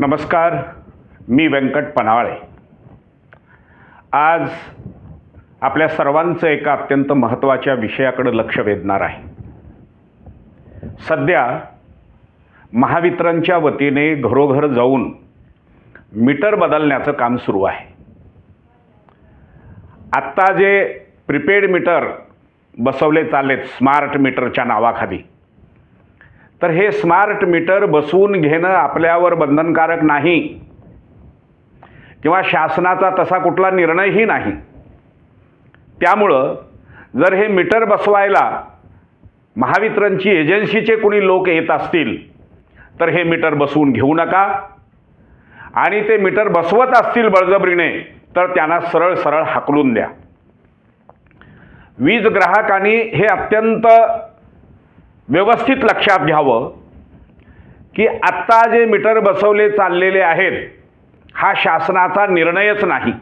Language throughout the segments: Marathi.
नमस्कार मी व्यंकट पनावळे आज आपल्या सर्वांचं एका अत्यंत महत्त्वाच्या विषयाकडे लक्ष वेधणार आहे. सध्या महावितरणच्या वतीने घरोघर जाऊन मीटर बदलण्याचं काम सुरू आहे. आत्ता जे प्रिपेड मीटर बसवले चाललेत स्मार्ट मीटरच्या नावाखाली तर हे स्मार्ट मीटर बसवून घेणं आपल्यावर बंधनकारक नाही. किंवा शासनाचा तसा कुठला निर्णयही नाही. त्यामुळं जर हे मीटर बसवायला महावितरणची एजन्सीचे कुणी लोक येत असतील तर हे मीटर बसवून घेऊ नका. आणि ते मीटर बसवत असतील बळजबरीने तर त्यांना सरळ सरळ हाकलून द्या. वीज ग्राहकांनी हे अत्यंत व्यवस्थित लक्षात घ्यावं की आत्ता जे मीटर बसवले चाललेले आहेत हा शासनाचा निर्णयच नाही.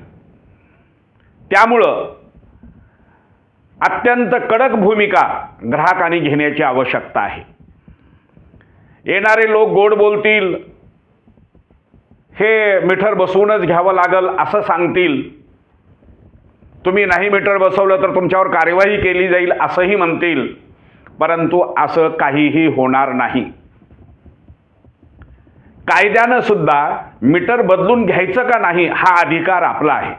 त्यामुळं अत्यंत कडक भूमिका ग्राहकांनी घेण्याची आवश्यकता आहे. येणारे लोक गोड बोलतील हे मीटर बसवूनच घ्यावं लागल असं सांगतील. तुम्ही नाही मीटर बसवलं तर तुमच्यावर कार्यवाही केली जाईल असंही म्हणतील. परंतु असं काहीही होणार नाही. कायद्यानं सुद्धा मीटर बदलून घ्यायचं का नाही हा अधिकार आपला आहे.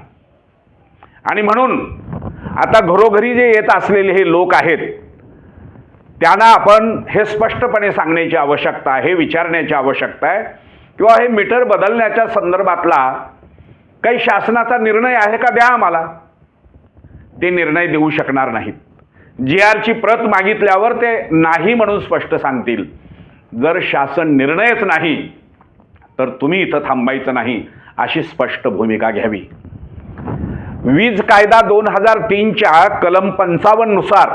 आणि म्हणून आता घरोघरी जे येत असलेले हे लोक आहेत त्यांना आपण हे स्पष्टपणे सांगण्याची आवश्यकता आहे विचारण्याची आवश्यकता आहे किंवा हे मीटर बदलण्याच्या संदर्भातला काही शासनाचा निर्णय आहे का द्या आम्हाला? ते निर्णय देऊ शकणार नाहीत. जी आरची प्रत मागितल्यावर ते नाही म्हणून स्पष्ट सांगतील. जर शासन निर्णयच नाही तर तुम्ही इथं थांबायचं नाही अशी स्पष्ट भूमिका घ्यावी. वीज कायदा दोन हजार तीनच्या कलम पंचावन्ननुसार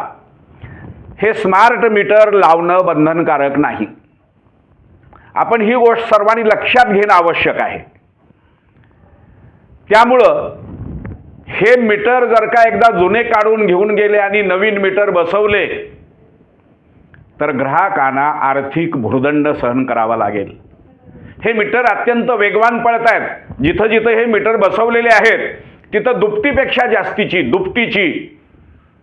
हे स्मार्ट मीटर लावणं बंधनकारक नाही. आपण ही गोष्ट सर्वांनी लक्षात घेणं आवश्यक आहे. त्यामुळं हे मीटर जर का एकदा जुने काढून घेऊन गेले आणि नवीन मीटर बसवले तर ग्राहकांना आर्थिक भुर्दंड सहन करावा लागेल. हे मीटर अत्यंत वेगवान पळत आहेत जिथं जिथं हे मीटर बसवलेले आहेत तिथं दुपटीपेक्षा जास्तीची दुपटीची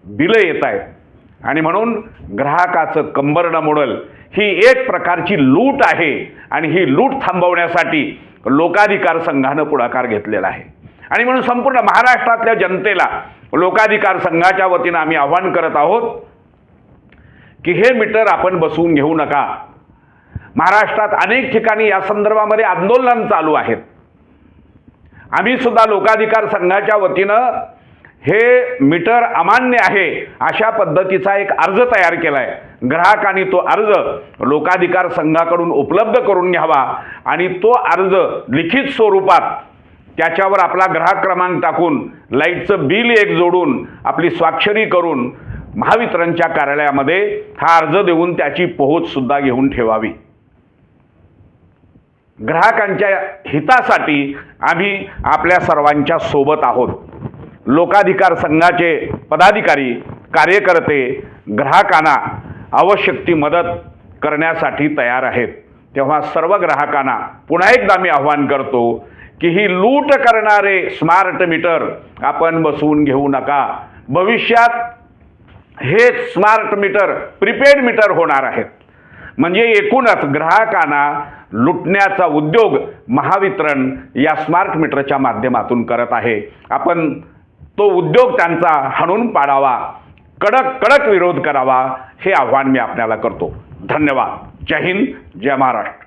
बिलं येत आहेत आणि म्हणून ग्राहकाचं कंबरडं मोडल ही एक प्रकारची लूट आहे आणि ही लूट थांबवण्यासाठी लोकाधिकार संघानं पुढाकार घेतलेला आहे. आणि म्हणून संपूर्ण महाराष्ट्रातल्या जनतेला लोकाधिकार संघाच्या वतीनं आम्ही आव्हान करत आहोत की हे मीटर आपण बसवून घेऊ नका. महाराष्ट्रात अनेक ठिकाणी या संदर्भामध्ये आंदोलन चालू आहेत. आम्ही सुद्धा लोकाधिकार संघाच्या वतीनं हे मीटर अमान्य आहे अशा पद्धतीचा एक अर्ज तयार केला आहे ग्राहकांनी तो अर्ज लोकाधिकार संघाकडून उपलब्ध करून घ्यावा आणि तो अर्ज लिखित स्वरूपात त्याच्यावर आपला ग्राहक क्रमांक टाकून लाईटचं बिल एक जोडून आपली स्वाक्षरी करून महावितरणच्या कार्यालयामध्ये हा अर्ज देऊन त्याची पोहोचसुद्धा घेऊन ठेवावी. ग्राहकांच्या हितासाठी आम्ही आपल्या सर्वांच्या सोबत आहोत. लोकाधिकार संघाचे पदाधिकारी कार्यकर्ते ग्राहकांना आवश्यक ती मदत करण्यासाठी तयार आहेत. तेव्हा सर्व ग्राहकांना पुन्हा एकदा मी आव्हान करतो की ही लूट करणारे स्मार्ट मीटर आपण बसवून घेऊ नका. भविष्यात हे स्मार्ट मीटर प्रिपेड मीटर होणार आहेत. म्हणजे एकूणच ग्राहकांना लुटण्याचा उद्योग महावितरण या स्मार्ट मीटरच्या माध्यमातून करत आहे. आपण तो उद्योग त्यांचा हाणून पाडावा कडक कडक विरोध करावा हे आव्हान मी आपल्याला करतो. धन्यवाद. जय हिंद जय महाराष्ट्र.